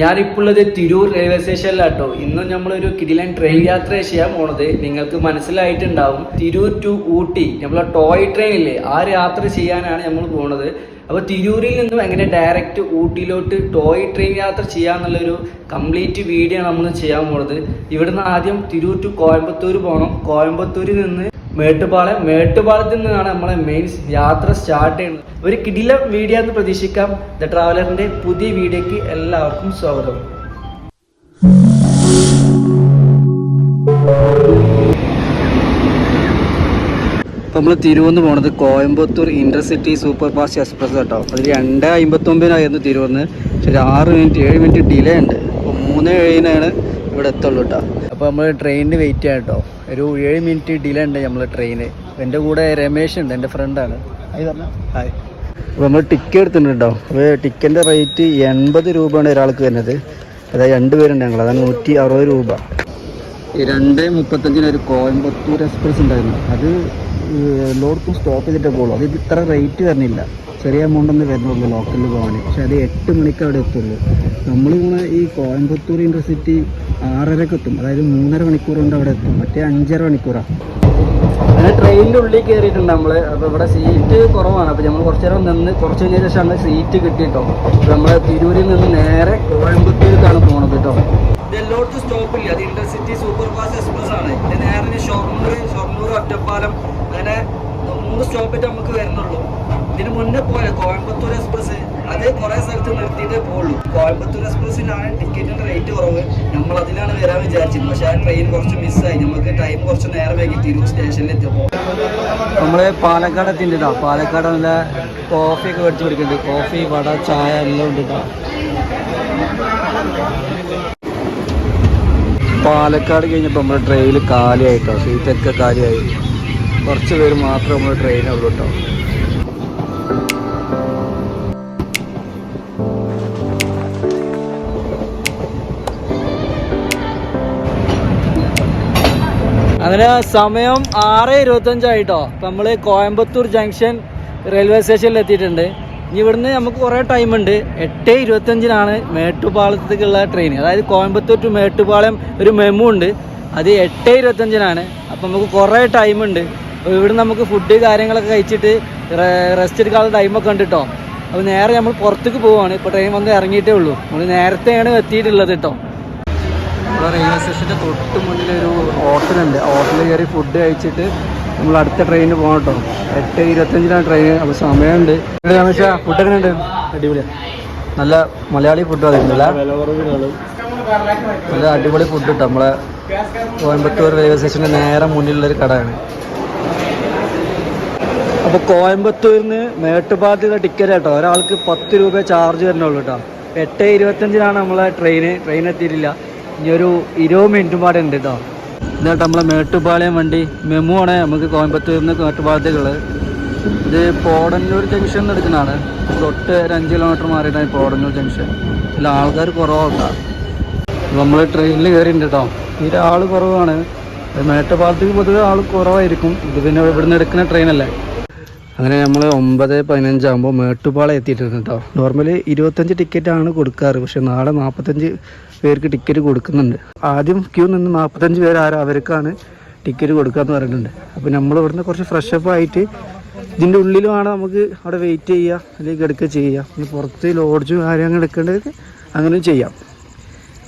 ഞാനിപ്പോൾ ഉള്ളത് തിരൂർ റെയിൽവേ സ്റ്റേഷനിലാട്ടോ ഇന്നും നമ്മളൊരു കിടിലൻ ട്രെയിൻ യാത്ര ചെയ്യാൻ പോണത്. നിങ്ങൾക്ക് മനസ്സിലായിട്ടുണ്ടാവും. തിരൂർ ടു ഊട്ടി നമ്മളെ ടോയ് ട്രെയിൻ ഇല്ലേ? ആ യാത്ര ചെയ്യാനാണ് നമ്മൾ പോണത്. അപ്പോൾ തിരൂരിൽ നിന്നും എങ്ങനെ ഡയറക്റ്റ് ഊട്ടിയിലോട്ട് ടോയ് ട്രെയിൻ യാത്ര ചെയ്യാന്നുള്ളൊരു കംപ്ലീറ്റ് വീഡിയോ നമ്മൾ ചെയ്യാൻ പോണത്. ഇവിടുന്ന് ആദ്യം തിരൂർ ടു കോയമ്പത്തൂർ പോകണം കോയമ്പത്തൂരിൽ നിന്ന് മേട്ടുപാളയം. മേട്ടുപാളത്തിൽ നിന്നാണ് നമ്മളെ മെയിൻ യാത്ര സ്റ്റാർട്ട് ചെയ്യുന്നത്. ഒരു കിടില വീഡിയോ എന്ന് പ്രതീക്ഷിക്കാം. ദ ട്രാവലറിന്റെ പുതിയ വീഡിയോക്ക് എല്ലാവർക്കും സ്വാഗതം. നമ്മൾ തിരുവന്ന് പോണത് Coimbatore intercity super fast express കേട്ടോ അതിൽ രണ്ട് അമ്പത്തൊമ്പതിനായിരുന്നു തിരുവന്ന്. പക്ഷേ ഒരു ആറ് മിനിറ്റ് ഏഴ് മിനിറ്റ് ഡിലേ ഉണ്ട്. അപ്പോൾ മൂന്ന് ഏഴിനാണ് ഇവിടെ എത്തുള്ളൂ കേട്ടോ അപ്പോൾ നമ്മൾ ട്രെയിനിന് വെയിറ്റ് ചെയ്യാം കേട്ടോ ഒരു ഏഴ് മിനിറ്റ് ഡിലേ ഉണ്ട് നമ്മൾ ട്രെയിന് എന്റെ കൂടെ രമേശ് ഉണ്ട് എന്റെ ഫ്രണ്ടാണ് ഹായ് അപ്പോൾ നമ്മൾ ടിക്കറ്റ് എടുത്തിട്ടുണ്ടോ? അപ്പോൾ ടിക്കറ്റിന്റെ റേറ്റ് എൺപത് രൂപയാണ് ഒരാൾക്ക് വരുന്നത്. അതായത് രണ്ട് പേരുണ്ട് ഞങ്ങൾ അതാണ് നൂറ്റി അറുപത് രൂപ. രണ്ട് മുപ്പത്തഞ്ചിന് ഒരു കോയമ്പത്തൂർ എക്സ്പ്രസ് ഉണ്ടായിരുന്നു. അത് എല്ലായിടത്തും സ്റ്റോപ്പ് ചെയ്തിട്ടേ പോകുള്ളൂ അത് ഇത്ര റേറ്റ് വരുന്നില്ല. ചെറിയ എമൗണ്ട് ഒന്നും വരുന്നുള്ളൂ ലോക്കലിൽ പോകാൻ പക്ഷെ അത് എട്ട് മണിക്ക് അവിടെ എത്തുള്ളൂ. നമ്മൾ ഈ കോയമ്പത്തൂർ ഇന്റർസിറ്റി ആറരക്ക് എത്തും അതായത് മൂന്നര മണിക്കൂർ കൊണ്ട് അവിടെ എത്തും. മറ്റേ അഞ്ചര മണിക്കൂറാണ് അങ്ങനെ ട്രെയിനിന്റെ ഉള്ളിൽ കയറിയിട്ടുണ്ട് നമ്മൾ അപ്പോൾ ഇവിടെ സീറ്റ് കുറവാണ്. അപ്പോൾ നമ്മൾ കുറച്ച് നേരം നിന്ന് കുറച്ച് കഴിഞ്ഞ ശേഷമാണ് സീറ്റ് കിട്ടിയിട്ടോ. അപ്പോൾ നമ്മൾ തിരൂരിൽ നിന്ന് നേരെ കോയമ്പത്തൂർക്കാണ് പോണത് കേട്ടോ. ഇത് സ്റ്റോപ്പ് ഇല്ല. അത് ഇന്റർസിറ്റി സൂപ്പർ ഫാസ്റ്റ് എക്സ്പ്രസ് ആണ്. ഇത് നേരെ ഷൊർണൂർ ഷൊർണൂർ ഒറ്റപ്പാലം അങ്ങനെ മൂന്ന് സ്റ്റോപ്പിട്ട് നമുക്ക് വരുന്നുള്ളൂ ഇതിന് മുന്നേ പോയ? കോയമ്പത്തൂർ എക്സ്പ്രസ് അത് കുറെ സ്ഥലത്ത് നിർത്തിയിട്ടേ പോകുള്ളൂ കോയമ്പത്തൂർ എക്സ്പ്രസ്സിലാണ് ടിക്കറ്റിന്റെ റേറ്റ് കുറവ്. നമ്മൾ അതിലാണ് വരാൻ വിചാരിച്ചത്. പക്ഷെ ആ ട്രെയിൻ കുറച്ച് മിസ്സായി നമുക്ക് ടൈം കുറച്ച് നേരം വൈകി തിരൂർ സ്റ്റേഷനിൽ എത്തിയപ്പോൾ നമ്മൾ പാലക്കാട് എത്തിണ്ടാ പാലക്കാട് നല്ല കോഫി ഒക്കെ മേടിച്ച് കുടിക്കുന്നുണ്ട് കോഫി വട ചായ എല്ലാം ഉണ്ട് പാലക്കാട് കഴിഞ്ഞപ്പോൾ നമ്മുടെ ട്രെയിനിൽ കാലിയായിട്ടോ സീറ്റൊക്കെ കാലിയായി. കുറച്ച് പേര് മാത്രമേ നമ്മുടെ ട്രെയിനുള്ളൂ കേട്ടോ അങ്ങനെ സമയം ആറ് ഇരുപത്തഞ്ചായിട്ടോ. നമ്മൾ കോയമ്പത്തൂർ ജംഗ്ഷൻ റെയിൽവേ സ്റ്റേഷനിൽ എത്തിയിട്ടുണ്ട്. ഇനി ഇവിടുന്ന് നമുക്ക് കുറേ ടൈം ഉണ്ട്. എട്ട് ഇരുപത്തഞ്ചിനാണ് മേട്ടുപാളത്തേക്കുള്ള ട്രെയിൻ അതായത് കോയമ്പത്തൂർ ടു മേട്ടുപാളയം ഒരു മെമു ഉണ്ട്. അത് എട്ട് ഇരുപത്തഞ്ചിനാണ്. അപ്പം നമുക്ക് കുറേ ടൈം ഉണ്ട്. അപ്പോൾ ഇവിടുന്ന് നമുക്ക് ഫുഡ് കാര്യങ്ങളൊക്കെ കഴിച്ചിട്ട് റെസ്റ്റ് എടുക്കാനുള്ള ടൈമൊക്കെ ഉണ്ട് കേട്ടോ അപ്പോൾ നേരെ നമ്മൾ പുറത്തേക്ക് പോവുകയാണ് ഇപ്പോൾ ട്രെയിൻ വന്ന് ഇറങ്ങിയിട്ടേ ഉള്ളൂ. നമ്മൾ നേരത്തെയാണ് എത്തിയിട്ടുള്ളത് കേട്ടോ ഇവിടെ റെയിൽവേ സ്റ്റേഷന്റെ തൊട്ട് മുന്നിൽ ഒരു ഹോട്ടലുണ്ട് ഹോട്ടലിൽ കയറി ഫുഡ് കഴിച്ചിട്ട് നമ്മൾ അടുത്ത ട്രെയിനിന് പോകണം കേട്ടോ എട്ട് ഇരുപത്തഞ്ചിനാണ് ട്രെയിൻ അപ്പോൾ സമയമുണ്ട്. ഫുഡ് എങ്ങനെയുണ്ട് അടിപൊളിയാണ് നല്ല മലയാളി ഫുഡ് അതില്ല നല്ല അടിപൊളി ഫുഡ് കിട്ടും നമ്മളെ കോയമ്പത്തൂർ റെയിൽവേ സ്റ്റേഷന്റെ നേരെ മുന്നിലുള്ളൊരു കടയാണ്. അപ്പോൾ കോയമ്പത്തൂരിൽ നിന്ന് മേട്ടുപാലത്തിലുള്ള ടിക്കറ്റ് കേട്ടോ. ഒരാൾക്ക് പത്ത് രൂപ ചാർജ് വരുന്നുള്ളൂ കേട്ടോ എട്ട് ഇരുപത്തഞ്ചിനാണ് നമ്മളെ ട്രെയിന് ട്രെയിൻ എത്തിയിട്ടില്ല. ഇനി ഒരു ഇരുപത് മിനിറ്റും പാടെ ഉണ്ട് കേട്ടോ ഇതായിട്ട് നമ്മളെ മേട്ടുപാളയം വണ്ടി. മെമു ആണ് നമുക്ക് കോയമ്പത്തൂരിൽ നിന്ന് മേട്ടുപാളത്തേക്കുള്ളത് ഇത് പോടന്നൂർ ജംഗ്ഷൻ എന്ന് എടുക്കുന്നതാണ്. തൊട്ട് ഒരു അഞ്ച് കിലോമീറ്റർ മാറിയിട്ടാണ് പോടന്നൂർ ജംഗ്ഷൻ ഇതിൽ ആൾക്കാർ കുറവാണ് നമ്മൾ ട്രെയിനിൽ കയറിയിട്ടുണ്ട് കേട്ടോ ഇതിൽ ആൾ കുറവാണ്. മേട്ടുപാലത്തേക്ക് പൊതുവെ ആൾ കുറവായിരിക്കും. ഇത് പിന്നെ ഇവിടുന്ന് എടുക്കുന്ന ട്രെയിനല്ലേ അങ്ങനെ നമ്മൾ ഒമ്പത് പതിനഞ്ചാകുമ്പോൾ മേട്ടുപാള എത്തിയിട്ടുണ്ട് കേട്ടോ നോർമലി ഇരുപത്തഞ്ച് ആണ് കൊടുക്കാറ്. പക്ഷെ നാളെ നാൽപ്പത്തഞ്ച് പേർക്ക് ടിക്കറ്റ് കൊടുക്കുന്നുണ്ട്. ആദ്യം ക്യൂ നിന്ന് നാൽപ്പത്തഞ്ച് പേര് ആരാ അവർക്കാണ് ടിക്കറ്റ് കൊടുക്കാന്ന് പറഞ്ഞിട്ടുണ്ട്. അപ്പോൾ നമ്മൾ ഇവിടുന്ന് കുറച്ച് ഫ്രഷ് അപ്പ് ആയിട്ട് ഇതിന്റെ ഉള്ളിലുമാണ് നമുക്ക് അവിടെ വെയിറ്റ് ചെയ്യുക അല്ലെങ്കിൽ എടുക്കുക ചെയ്യുക ഇനി പുറത്ത് ലോഡ്ജും കാര്യങ്ങൾ എടുക്കേണ്ടത് അങ്ങനെ ചെയ്യാം.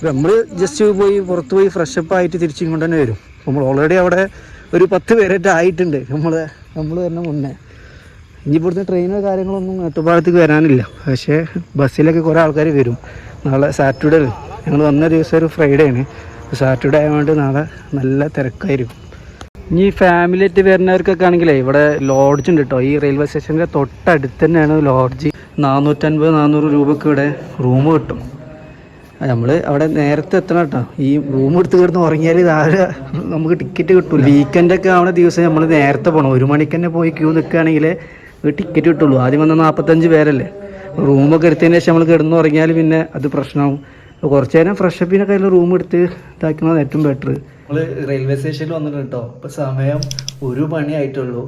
നമ്മൾ ജസ്റ്റ് പോയി പുറത്ത് പോയി ഫ്രഷ് അപ്പ് ആയിട്ട് തിരിച്ചിങ്ങോട്ട് തന്നെ വരും നമ്മൾ ഓൾറെഡി അവിടെ ഒരു പത്ത് പേരായിട്ട് ആയിട്ടുണ്ട്. നമ്മൾ നമ്മൾ തന്നെ മുന്നേ. ഇനി ഇവിടുത്തെ ട്രെയിനോ കാര്യങ്ങളൊന്നും മേട്ടുപാളത്തേക്ക് വരാനില്ല. പക്ഷേ ബസ്സിലൊക്കെ കുറേ ആൾക്കാർ വരും. നാളെ സാറ്റർഡേ ഞങ്ങൾ വന്ന ദിവസം ഒരു ഫ്രൈഡേ ആണ്. സാറ്റർഡേ ആയതുകൊണ്ട് നാളെ നല്ല തിരക്കായിരിക്കും. ഇനി ഫാമിലി ആയിട്ട് വരുന്നവർക്കൊക്കെ ആണെങ്കിലേ ഇവിടെ ലോഡ്ജ് ഉണ്ട് കേട്ടോ ഈ റെയിൽവേ സ്റ്റേഷന്റെ തൊട്ടടുത്ത് തന്നെയാണ് ലോഡ്ജ് നാനൂറ്റൻപത് നാനൂറ് രൂപയ്ക്ക് ഇവിടെ റൂം കിട്ടും. നമ്മൾ അവിടെ നേരത്തെ എത്തണം കേട്ടോ ഈ റൂം എടുത്ത് കിടന്ന് ഉറങ്ങിയാൽ താഴെ നമുക്ക് ടിക്കറ്റ് കിട്ടും വീക്കെൻഡൊക്കെ ആവുന്ന ദിവസം നമ്മൾ നേരത്തെ പോകണം ഒരു മണിക്ക് തന്നെ പോയി ക്യൂ നിൽക്കുകയാണെങ്കിൽ ടിക്കറ്റ് കിട്ടുള്ളൂ. ആദ്യം വന്ന നാൽപ്പത്തഞ്ച് പേരല്ലേ? റൂമൊക്കെ എടുത്തതിന് ശേഷം നമ്മൾ കിടന്നു ഉറങ്ങിയാൽ പിന്നെ അത് പ്രശ്നമാവും കുറച്ചു നേരം ഫ്രഷപ്പിനൊക്കെ അതിൽ റൂം എടുത്ത് ഇതാക്കുന്നതാണ് ഏറ്റവും ബെറ്റർ നമ്മൾ റെയിൽവേ സ്റ്റേഷനിൽ വന്നിട്ടുണ്ട് കേട്ടോ ഇപ്പോൾ സമയം ഒരു മണി ആയിട്ടുള്ളൂ.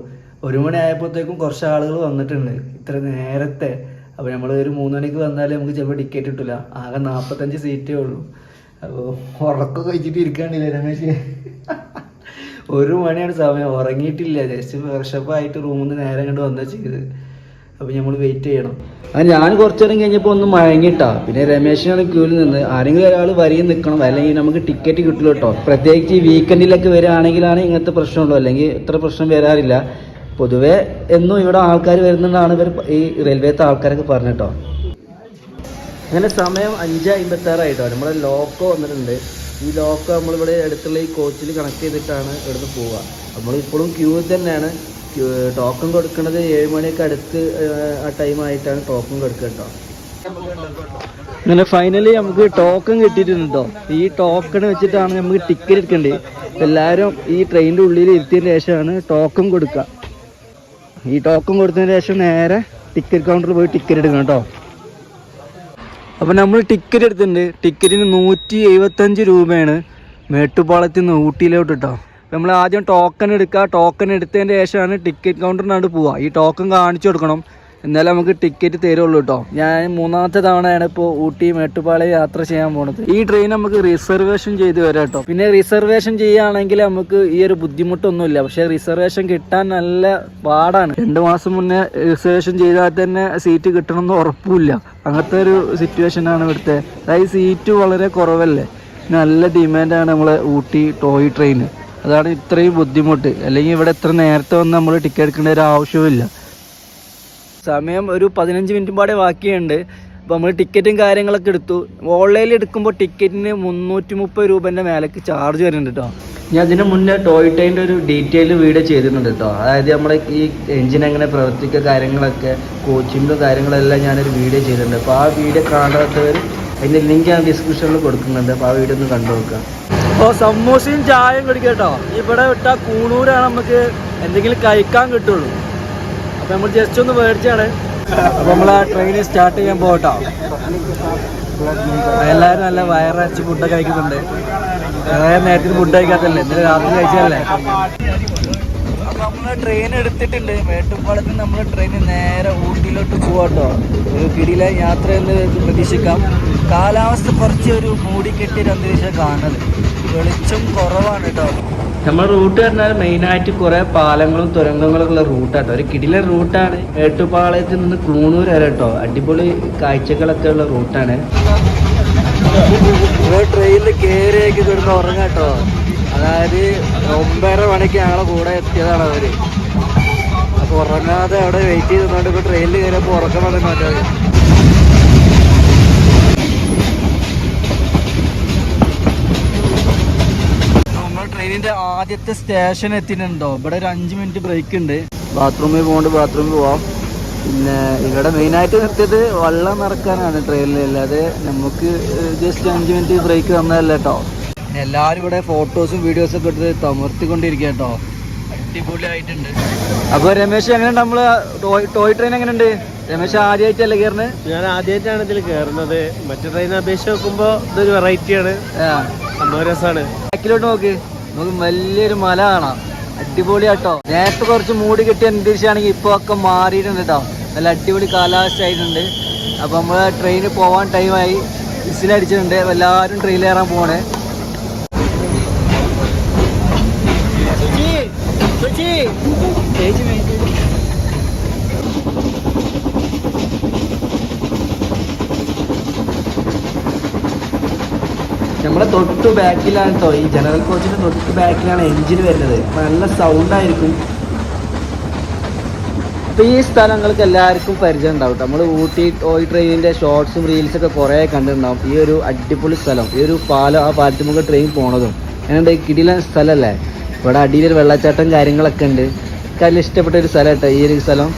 ഒരു മണി ആയപ്പോഴത്തേക്കും കുറച്ച് ആളുകൾ വന്നിട്ടുണ്ട്. ഇത്ര നേരത്തെ. അപ്പോൾ നമ്മൾ ഒരു മൂന്ന് മണിക്ക് വന്നാൽ നമുക്ക് ചിലപ്പോൾ ടിക്കറ്റ് കിട്ടില്ല ആകെ നാൽപ്പത്തഞ്ച് സീറ്റേ ഉള്ളൂ. അപ്പോൾ ഉറക്കം കഴിച്ചിട്ട് ഇരിക്കാണ്ടില്ല രമേശ്? ഒരു മണിയാണ് സമയം. ഉറങ്ങിയിട്ടില്ല. ജസ്റ്റ് വർഷപ്പായിട്ട് റൂമിൽ നിന്ന് നേരെ കണ്ട് വന്നാ ചെയ്ത് അപ്പോൾ നമ്മൾ വെയിറ്റ് ചെയ്യണം. അത് ഞാൻ കുറച്ചു നേരം കഴിഞ്ഞപ്പോൾ ഒന്ന് മഴങ്ങിട്ടാ പിന്നെ രമേശിനാണ് ക്യൂവിൽ നിന്ന്. ആരെങ്കിലും ഒരാൾ വരിയിൽ നിൽക്കണം അല്ലെങ്കിൽ നമുക്ക് ടിക്കറ്റ് കിട്ടില്ല കേട്ടോ. പ്രത്യേകിച്ച് ഈ വീക്കെൻഡിലൊക്കെ വരികയാണെങ്കിലാണ് ഇങ്ങനത്തെ പ്രശ്നമുള്ളൂ. അല്ലെങ്കിൽ ഇത്ര പ്രശ്നം വരാറില്ല. പൊതുവെ എന്നും ഇവിടെ ആൾക്കാർ വരുന്നുണ്ടാണ് ഇവർ ഈ റെയിൽവേത്തെ ആൾക്കാരൊക്കെ പറഞ്ഞിട്ടോ അങ്ങനെ സമയം അഞ്ച് അമ്പത്തി ആറായിട്ടോ നമ്മുടെ ലോക്കോ വന്നിട്ടുണ്ട്. ഈ ലോക്ക് നമ്മളിവിടെ അടുത്തുള്ള ഈ കോച്ചിൽ കണക്ട് ചെയ്തിട്ടാണ് ഇവിടുന്ന് പോവുക. നമ്മൾ ഇപ്പോഴും ക്യൂ തന്നെയാണ്. ടോക്കൺ കൊടുക്കുന്നത് ഏഴ് മണിയൊക്കെ അടുത്ത് ആ ടൈം ആയിട്ടാണ് ടോക്കൺ കൊടുക്കുക കേട്ടോ അങ്ങനെ ഫൈനലി നമുക്ക് ടോക്കൺ കിട്ടിയിട്ടുണ്ടോ കേട്ടോ ഈ ടോക്കൺ വെച്ചിട്ടാണ് നമുക്ക് ടിക്കറ്റ് എടുക്കേണ്ടത്. എല്ലാവരും ഈ ട്രെയിനിന്റെ ഉള്ളിൽ ഇരുത്തിയതിന് ശേഷമാണ് ടോക്കൺ കൊടുക്കുക. ഈ ടോക്കൺ കൊടുത്തതിന് ശേഷം നേരെ ടിക്കറ്റ് കൗണ്ടറിൽ പോയി ടിക്കറ്റ് എടുക്കണം കേട്ടോ അപ്പം നമ്മൾ ടിക്കറ്റ് എടുത്തിട്ടുണ്ട്. ടിക്കറ്റിന് നൂറ്റി എഴുപത്തഞ്ച് രൂപയാണ്. മേട്ടുപ്പാളത്തിൽ നിന്ന് ഊട്ടിയിലോട്ട് കേട്ടോ നമ്മൾ ആദ്യം ടോക്കൺ എടുക്കുക ടോക്കൺ എടുത്തതിന്റെ ശേഷമാണ് ടിക്കറ്റ് കൗണ്ടറിനകത്ത് പോവുക ഈ ടോക്കൺ കാണിച്ചു കൊടുക്കണം. എന്നാലേ നമുക്ക് ടിക്കറ്റ് തരുള്ളൂ കേട്ടോ ഞാൻ മൂന്നാമത്തെ തവണയാണ് ഇപ്പോൾ ഊട്ടി മേട്ടുപാളി യാത്ര ചെയ്യാൻ പോണത്. ഈ ട്രെയിൻ നമുക്ക് റിസർവേഷൻ ചെയ്ത് വരാം കേട്ടോ പിന്നെ റിസർവേഷൻ ചെയ്യുകയാണെങ്കിൽ നമുക്ക് ഈ ഒരു ബുദ്ധിമുട്ടൊന്നുമില്ല. പക്ഷേ റിസർവേഷൻ കിട്ടാൻ നല്ല പാടാണ്. രണ്ട് മാസം മുന്നേ റിസർവേഷൻ ചെയ്താൽ തന്നെ സീറ്റ് കിട്ടണമെന്ന് ഉറപ്പില്ല അങ്ങനത്തെ ഒരു സിറ്റുവേഷൻ ആണ് ഇവിടുത്തെ. അതായത് സീറ്റ് വളരെ കുറവല്ലേ? നല്ല ഡിമാൻഡാണ് നമ്മളെ ഊട്ടി ടോയ് ട്രെയിൻ അതാണ് ഇത്രയും ബുദ്ധിമുട്ട്. അല്ലെങ്കിൽ ഇവിടെ ഇത്ര നേരത്തെ വന്ന് നമ്മൾ ടിക്കറ്റ് എടുക്കേണ്ട ഒരു ആവശ്യവുമില്ല. സമയം ഒരു പതിനഞ്ച് മിനിറ്റും പാടെ ബാക്കിയുണ്ട്. അപ്പോൾ നമ്മൾ ടിക്കറ്റും കാര്യങ്ങളൊക്കെ എടുത്തു. ഓൺലൈനിൽ എടുക്കുമ്പോൾ ടിക്കറ്റിന് മുന്നൂറ്റി മുപ്പത് രൂപേന്റെ മേലേക്ക് ചാർജ് വരുന്നുണ്ട് കേട്ടോ ഞാൻ അതിന് മുന്നേ ടോയ് ഒരു ഡീറ്റെയിൽ വീഡിയോ ചെയ്തിട്ടുണ്ട് കേട്ടോ അതായത് നമ്മുടെ ഈ എഞ്ചിൻ എങ്ങനെ പ്രവർത്തിക്കുക കാര്യങ്ങളൊക്കെ കോച്ചിങ്ങും കാര്യങ്ങളെല്ലാം ഞാനൊരു വീഡിയോ ചെയ്തിട്ടുണ്ട്. അപ്പോൾ ആ വീഡിയോ കാണാത്തവർ അതിന്റെ ലിങ്ക് ഞാൻ ഡിസ്ക്രിപ്ഷനിൽ കൊടുക്കുന്നുണ്ട്. അപ്പോൾ ആ വീഡിയോ ഒന്ന് കണ്ടു നോക്കുക. അപ്പോൾ സമൂസയും ചായയും കുടിക്കാം കേട്ടോ. ഇവിടെ വിട്ടാൽ കൂണൂരാണ് നമുക്ക് എന്തെങ്കിലും കഴിക്കാൻ കിട്ടുള്ളൂ. അപ്പൊ നമ്മൾ ജസ്റ്റ് ഒന്ന് മേടിച്ചാണ് അപ്പൊ നമ്മൾ ആ ട്രെയിൻ സ്റ്റാർട്ട് ചെയ്യാൻ പോകട്ടോ. എല്ലാവരും നല്ല വയറച്ച് ഫുഡൊക്കെ കഴിക്കുന്നുണ്ട്. അതായത് നേരത്തെ ഫുഡ് കഴിക്കാത്തല്ലേ? ഇന്നലെ രാത്രി കഴിച്ചതല്ലേ? അപ്പൊ നമ്മൾ ട്രെയിൻ എടുത്തിട്ടുണ്ട്. മേട്ടുപ്പാളത്ത് നമ്മൾ ട്രെയിൻ നേരെ ഊട്ടിയിലോട്ട് പോവാട്ടോ. ഒരു കിടില യാത്ര എന്ന് പ്രതീക്ഷിക്കാം. കാലാവസ്ഥ കുറച്ച് ഒരു മൂടിക്കെട്ടിയൊരു അന്തരീക്ഷം കാണുന്നത്. വെളിച്ചം കുറവാണ് കേട്ടോ. നമ്മുടെ റൂട്ട് പറഞ്ഞാൽ മെയിനായിട്ട് കുറേ പാലങ്ങളും തുരങ്കങ്ങളും ഉള്ള റൂട്ടാണ് ഒരു കിടില റൂട്ടാണ് ഏട്ടുപാളയത്തിൽ നിന്ന് കൂണൂർ വരെ കേട്ടോ അടിപൊളി കാഴ്ചകളൊക്കെ ഉള്ള റൂട്ടാണ് ട്രെയിനിൽ കയറിയേക്ക് കിടന്ന് ഉറങ്ങാട്ടോ അതായത് ഒമ്പതര മണിക്ക് ഞങ്ങളെ കൂടെ എത്തിയതാണ് അവർ. അപ്പൊ ഉറങ്ങാതെ അവിടെ വെയിറ്റ് ചെയ്തുകൊണ്ട് ഇപ്പൊ ട്രെയിനിൽ കയറിയപ്പോ ഉറക്കം വന്നിട്ട് നമ്മൾ ട്രെയിനിന്റെ ആദ്യത്തെ സ്റ്റേഷൻ എത്തിയിട്ടുണ്ടോ? ഇവിടെ ഒരു അഞ്ച് മിനിറ്റ് ബ്രേക്ക് ഉണ്ട്. ബാത്റൂമിൽ പോകണ്ട് ബാത്റൂമിൽ പോവാം. പിന്നെ ഇവിടെ മെയിനായിട്ട് നിർത്തിയത് വെള്ളം നിറക്കാനാണ് ട്രെയിനിൽ അല്ലാതെ നമുക്ക് ജസ്റ്റ് അഞ്ച് മിനിറ്റ് ബ്രേക്ക് തന്നതല്ല കേട്ടോ എല്ലാവരും ഇവിടെ ഫോട്ടോസും വീഡിയോസും ഒക്കെ എടുത്ത് തമർത്തിക്കൊണ്ടിരിക്കുക കേട്ടോ അടിപൊളിയായിട്ടുണ്ട്. അപ്പോൾ രമേശ് എങ്ങനെയുണ്ട് നമ്മൾ? ടോയ് ടോയ് ട്രെയിൻ എങ്ങനെയുണ്ട്? രമേശ് ആദ്യമായിട്ടല്ലേ കയറുന്നത്? ഞാൻ ആദ്യമായിട്ടാണ് ഇതിൽ കയറുന്നത്. മറ്റു ട്രെയിനെ അപേക്ഷിച്ച് നോക്കുമ്പോൾ ഇതൊരു വെറൈറ്റിയാണ് സംഭവം രസമാണ് ബാക്കിലോട്ട് നോക്ക്. നമുക്ക് വലിയൊരു മല കാണാം. അടിപൊളിയാട്ടോ നേരത്തെ കുറച്ച് മൂടി കിട്ടിയ അന്തരീക്ഷമാണെങ്കിൽ ഇപ്പൊ ഒക്കെ മാറിയിട്ടുണ്ട് കേട്ടോ നല്ല അടിപൊളി കാലാവസ്ഥ ആയിട്ടുണ്ട് അപ്പൊ നമ്മൾ ട്രെയിനിൽ പോവാൻ ടൈമായി വിസിലടിച്ചിട്ടുണ്ട്. അപ്പൊ എല്ലാവരും ട്രെയിനിൽ കയറാൻ പോണേ നമ്മളെ തൊട്ട് ബാക്കിലാണ് കേട്ടോ ഈ ജനറൽ കോച്ചിന്റെ തൊട്ട് ബാക്കിലാണ് എഞ്ചിൻ വരുന്നത്. നല്ല സൗണ്ട് ആയിരിക്കും. അപ്പൊ ഈ സ്ഥലങ്ങൾക്ക് എല്ലാവർക്കും പരിചയം ഉണ്ടാവും നമ്മൾ ഊട്ടി ടോയ് ട്രെയിനിന്റെ ഷോർട്സും റീൽസും ഒക്കെ കുറേ കണ്ടിട്ടുണ്ടാവും. ഈ ഒരു അടിപൊളി സ്ഥലം. ഈ ഒരു പാലം ആ പാലത്തുമുഖ ട്രെയിൻ പോണതും. അങ്ങനെ കിടില സ്ഥലല്ലേ? ഇവിടെ അടിയിലൊരു വെള്ളച്ചാട്ടം കാര്യങ്ങളൊക്കെ ഉണ്ട്. എനിക്ക് ഇഷ്ടപ്പെട്ട ഒരു സ്ഥലം കേട്ടോ ഈ ഒരു സ്ഥലം.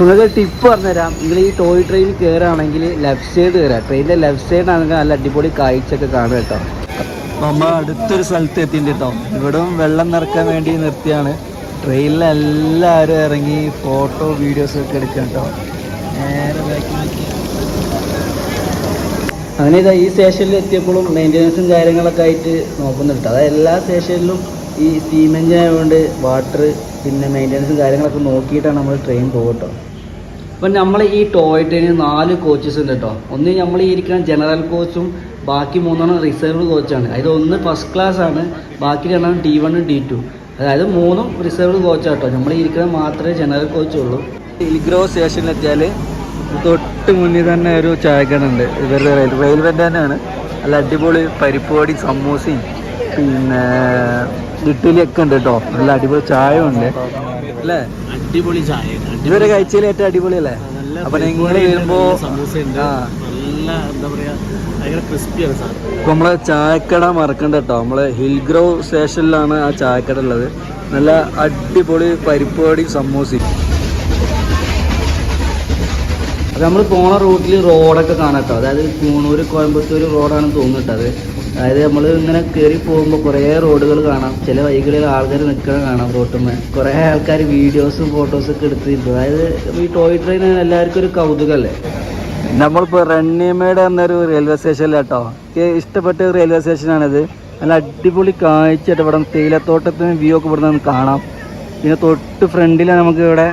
നിങ്ങൾക്ക് ടിപ്പ് പറഞ്ഞുതരാം. നിങ്ങൾ ഈ ടോയ് ട്രെയിൻ കയറുകയാണെങ്കിൽ ലെഫ്റ്റ് സൈഡ് കയറുക ട്രെയിനിന്റെ ലെഫ്റ്റ് സൈഡ് ആണെങ്കിൽ നല്ല അടിപൊളി കാഴ്ചയൊക്കെ കാണുക കേട്ടോ. നമ്മൾ അടുത്തൊരു സ്ഥലത്ത് എത്തിയിട്ടുണ്ട് കേട്ടോ. ഇവിടും വെള്ളം നിറക്കാൻ വേണ്ടി നിർത്തിയാണ്. ട്രെയിനിൽ എല്ലാവരും ഇറങ്ങി ഫോട്ടോ വീഡിയോസ് ഒക്കെ എടുക്കാം കേട്ടോ. നേരെ ബാക്കിലേക്ക് അങ്ങനെ ഇതാ ഈ സ്റ്റേഷനിൽ എത്തിയപ്പോഴും മെയിന്റനൻസും കാര്യങ്ങളൊക്കെ ആയിട്ട് നോക്കുന്നുണ്ട് അതായത് എല്ലാ സ്റ്റേഷനിലും ഈ സ്റ്റീം എഞ്ചിൻ ആയതുകൊണ്ട് വാട്ടർ പിന്നെ മെയിന്റനൻസും കാര്യങ്ങളൊക്കെ നോക്കിയിട്ടാണ് നമ്മൾ ട്രെയിൻ പോകട്ടോ അപ്പം നമ്മൾ ഈ ടോയ് നാല് കോച്ചസ് ഉണ്ട് കേട്ടോ ഒന്ന് നമ്മൾ ഈ ഇരിക്കുന്ന ജനറൽ കോച്ചും ബാക്കി മൂന്നെണ്ണം റിസർവ് കോച്ചാണ് അതായത് ഒന്ന് ഫസ്റ്റ് ക്ലാസ് ആണ് ബാക്കി രണ്ടെണ്ണം ഡി വണ്ണും ഡി ടു അതായത് മൂന്നും റിസർവ് കോച്ചാണ് കേട്ടോ നമ്മൾ ഇരിക്കുന്ന മാത്രമേ ജനറൽ കോച്ചുള്ളൂ ഇൽഗ്രോ സ്റ്റേഷനിലെത്തിയാൽ തൊട്ട് മുന്നിൽ തന്നെ ഒരു ചായക്കണുണ്ട് ഇവരുടെ റെയിൽ റെയിൽവേന്റെ തന്നെയാണ്. നല്ല അടിപൊളി പരിപ്പുവടി സമൂസയും പിന്നെ ഇഡ്ഡലിയൊക്കെ ഉണ്ട് കേട്ടോ നല്ല അടിപൊളി ചായ ഉണ്ട്. അല്ലേ? അടിപൊളി ചായ ഇതുവരെ കഴിച്ചതിൽ ഏറ്റവും അടിപൊളി അല്ലേ നല്ല അപ്പൊ നിങ്ങൾ വരുമ്പോ സമൂസ ഉണ്ട് നല്ല എന്താ പറയാ ഭയങ്കര ക്രിസ്പിയാണ് സാധനം. ഇപ്പൊ നമ്മളെ ചായക്കട മറക്കണ്ട കേട്ടോ. നമ്മളെ ഹിൽഗ്രോ സ്റ്റേഷനിലാണ് ആ ചായക്കട ഉള്ളത്. നല്ല അടിപൊളി പരിപ്പുവടി സമൂസി നമ്മൾ പോണ റൂട്ടിൽ റോഡൊക്കെ കാണാം കേട്ടോ. അതായത് കൂണൂർ കോയമ്പത്തൂർ റോഡാണ് തോന്നുന്നുട്ടത് അതായത് നമ്മൾ ഇങ്ങനെ കയറി പോകുമ്പോൾ കുറേ റോഡുകൾ കാണാം. ചില വൈകളിൽ ആൾക്കാർ നിൽക്കണ കാണാം റോട്ടുമ്മേ. കുറേ ആൾക്കാർ വീഡിയോസും ഫോട്ടോസും ഒക്കെ എടുത്തിട്ടുണ്ട്. അതായത് ഈ ടോയ് ട്രെയിൻ എല്ലാവർക്കും ഒരു കൗതുകമല്ലേ നമ്മളിപ്പോൾ റണ്ണിമേട് എന്നൊരു റെയിൽവേ സ്റ്റേഷനിൽ കേട്ടോ ഇഷ്ടപ്പെട്ട റെയിൽവേ സ്റ്റേഷനാണിത് നല്ല അടിപൊളി കാഴ്ചയായിട്ട് ഇവിടെ തേയിലത്തോട്ടത്തിന് വ്യൂ ഒക്കെ ഇവിടെ നിന്ന് കാണാം. പിന്നെ തൊട്ട് ഫ്രണ്ടിൽ നമുക്ക് ഇവിടെ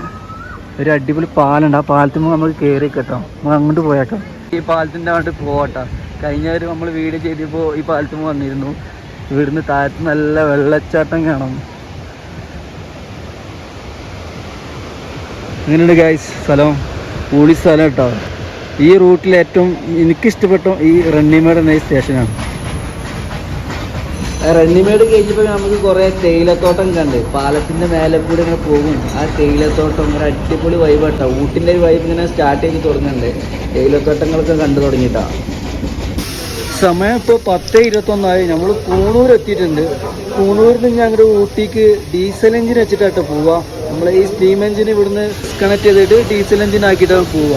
ഒരു അടിപൊളി പാലുണ്ട് ആ പാലത്തിൽ നമുക്ക് കയറി കേട്ടോ. നമുക്ക് അങ്ങോട്ട് പോയേക്കാം ഈ പാലത്തിന്റെ അങ്ങോട്ട് പോവാട്ടോ. കഴിഞ്ഞ ഒരു നമ്മൾ വീഡിയോ ചെയ്തപ്പോൾ ഈ പാലത്തും വന്നിരുന്നു. ഇവിടുന്ന് താഴത്ത് നല്ല വെള്ളച്ചാട്ടം കാണാം. ഇങ്ങനെയുണ്ട് ഗൈസ് സ്ഥലം. പൂളി സ്ഥലം കേട്ടോ. ഈ റൂട്ടിൽ ഏറ്റവും എനിക്കിഷ്ടപ്പെട്ട ഈ റണ്ണിമേട് എന്ന സ്റ്റേഷനാണ്. റണ്ണിമേട് കഴിഞ്ഞപ്പോൾ നമുക്ക് കുറേ തേയിലത്തോട്ടം കണ്ട്. പാലത്തിന്റെ മേലെ കൂടെ ഇങ്ങനെ പോകും. ആ തേയിലത്തോട്ടം ഒരു അടിപൊളി വൈബ് കേട്ടോ ഊട്ടിന്റെ ഒരു വൈബ് ഇങ്ങനെ സ്റ്റാർട്ട് ചെയ്ത് തുടങ്ങുന്നുണ്ട് തേയിലത്തോട്ടങ്ങളൊക്കെ കണ്ടു തുടങ്ങിയിട്ടാ സമയം ഇപ്പോൾ പത്ത് ഇരുപത്തൊന്നായി. നമ്മൾ കൂണൂർ എത്തിയിട്ടുണ്ട്. കൂണൂരിൽ നിന്ന് ഞങ്ങളുടെ ഊട്ടിക്ക് ഡീസൽ എഞ്ചിൻ വെച്ചിട്ടാട്ടോ പോവുക നമ്മൾ ഈ സ്റ്റീം എഞ്ചിൻ ഇവിടുന്ന് കണക്ട് ചെയ്തിട്ട് ഡീസൽ എഞ്ചിൻ ആക്കിയിട്ടാണ് പോവുക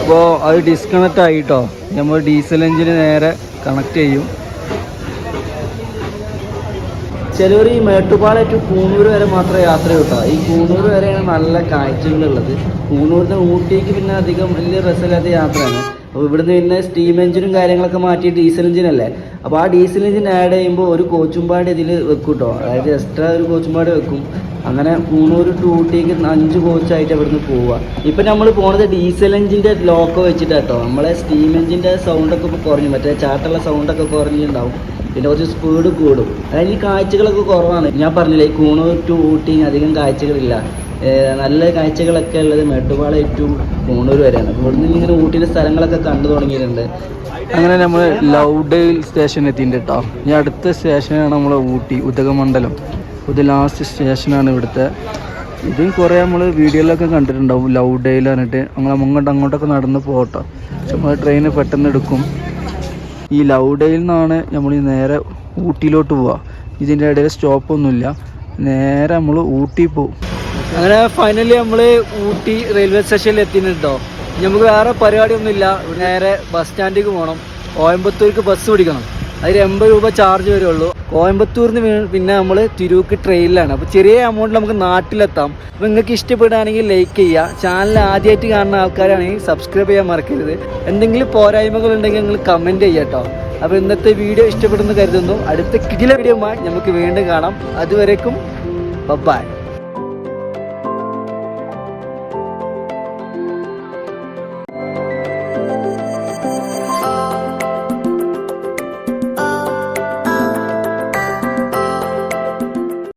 അപ്പോൾ അത് ഡിസ്കണക്റ്റ് ആയിട്ടോ. നമ്മൾ ഡീസൽ എഞ്ചിന് നേരെ കണക്ട് ചെയ്യും. ചിലവർ ഈ മേട്ടുപാല ടു കൂണൂർ വരെ മാത്രമേ യാത്ര കിട്ടുക ഈ കൂണൂർ വരെയാണ് നല്ല കാഴ്ചകളുള്ളത്. കൂണൂരിന്റെ ഊട്ടിക്ക് പിന്നെ അധികം വലിയ രസമില്ലാത്ത യാത്രയാണ്. അപ്പോൾ ഇവിടുന്ന് പിന്നെ സ്റ്റീം എഞ്ചിനും കാര്യങ്ങളൊക്കെ മാറ്റി ഡീസൽ എഞ്ചിനല്ലേ അപ്പോൾ ആ ഡീസൽ എഞ്ചിൻ ആഡ് ചെയ്യുമ്പോൾ ഒരു കോച്ചുംപാട് ഇതിൽ വെക്കും കേട്ടോ അതായത് എക്സ്ട്രാ ഒരു കോച്ചുംപാട് വെക്കും. അങ്ങനെ മൂന്നൂറ് ടു ഊട്ടിക്ക് അഞ്ച് കോച്ചായിട്ട് അവിടുന്ന് പോവുക ഇപ്പം നമ്മൾ പോണത് ഡീസൽ എഞ്ചിന്റെ ലോക്ക് വെച്ചിട്ട് കേട്ടോ നമ്മളെ സ്റ്റീം എഞ്ചിന്റെ സൗണ്ടൊക്കെ ഇപ്പോൾ കുറഞ്ഞു. മറ്റേ ചാട്ടുള്ള സൗണ്ടൊക്കെ കുറഞ്ഞിട്ടുണ്ടാവും. പിന്നെ കുറച്ച് സ്പീഡ് കൂടും. അതായത് ഈ കാഴ്ചകളൊക്കെ കുറവാണ്. ഞാൻ പറഞ്ഞില്ലേ ഈ കൂണൂർ ടു ഊട്ടി അധികം കാഴ്ചകളില്ല. നല്ല കാഴ്ചകളൊക്കെ ഉള്ളത് മേട്ടുപാള ടു കൂണൂർ വരെയാണ്. അപ്പോൾ ഇവിടുന്ന് ഇങ്ങനെ ഊട്ടിയിലെ സ്ഥലങ്ങളൊക്കെ കണ്ടു തുടങ്ങിയിട്ടുണ്ട്. അങ്ങനെ നമ്മൾ ലൗഡേൽ സ്റ്റേഷൻ എത്തിയിട്ടുണ്ട് കേട്ടോ ഇനി അടുത്ത സ്റ്റേഷനാണ് നമ്മൾ ഊട്ടി ഉദകമണ്ഡലം. ഇത് ലാസ്റ്റ് സ്റ്റേഷനാണ് ഇവിടുത്തെ. ഇതും കുറേ നമ്മൾ വീഡിയോയിലൊക്കെ കണ്ടിട്ടുണ്ടാവും ലൗഡേൽ പറഞ്ഞിട്ട്. നമ്മൾ അങ്ങോട്ട് അങ്ങോട്ടൊക്കെ നടന്ന് പോകട്ടോ. നമ്മൾ ട്രെയിൻ പെട്ടെന്ന് എടുക്കും. ഈ ലൗഡയിൽ നിന്നാണ് നമ്മൾ ഈ നേരെ ഊട്ടിയിലോട്ട് പോവുക ഇതിന്റെ ഇടയിൽ സ്റ്റോപ്പൊന്നുമില്ല നേരെ നമ്മൾ ഊട്ടി പോകും അങ്ങനെ ഫൈനലി നമ്മൾ ഊട്ടി റെയിൽവേ സ്റ്റേഷനിൽ എത്തിയിട്ടുണ്ടോ? നമുക്ക് വേറെ പരിപാടിയൊന്നുമില്ല. നേരെ ബസ് സ്റ്റാൻഡിലേക്ക് പോകണം കോയമ്പത്തൂർക്ക് ബസ് പിടിക്കണം. അതിൽ എൺപത് രൂപ ചാർജ് വരുള്ളൂ. കോയമ്പത്തൂരിന് വീ- പിന്നെ നമ്മൾ തിരൂക്ക് ട്രെയിനിലാണ് അപ്പോൾ ചെറിയ എമൗണ്ടിൽ നമുക്ക് നാട്ടിലെത്താം. അപ്പോൾ നിങ്ങൾക്ക് ഇഷ്ടപ്പെടുകയാണെങ്കിൽ ലൈക്ക് ചെയ്യുക. ചാനൽ ആദ്യമായിട്ട് കാണുന്ന ആൾക്കാരാണെങ്കിൽ സബ്സ്ക്രൈബ് ചെയ്യാൻ മറക്കരുത്. എന്തെങ്കിലും പോരായ്മകൾ ഉണ്ടെങ്കിൽ നിങ്ങൾ കമന്റ് ചെയ്യുക കേട്ടോ. അപ്പോൾ ഇന്നത്തെ വീഡിയോ ഇഷ്ടപ്പെടുന്നു കരുതുന്നു. അടുത്ത കിടില വീഡിയോ നമുക്ക് വീണ്ടും കാണാം. അതുവരേക്കും ബൈ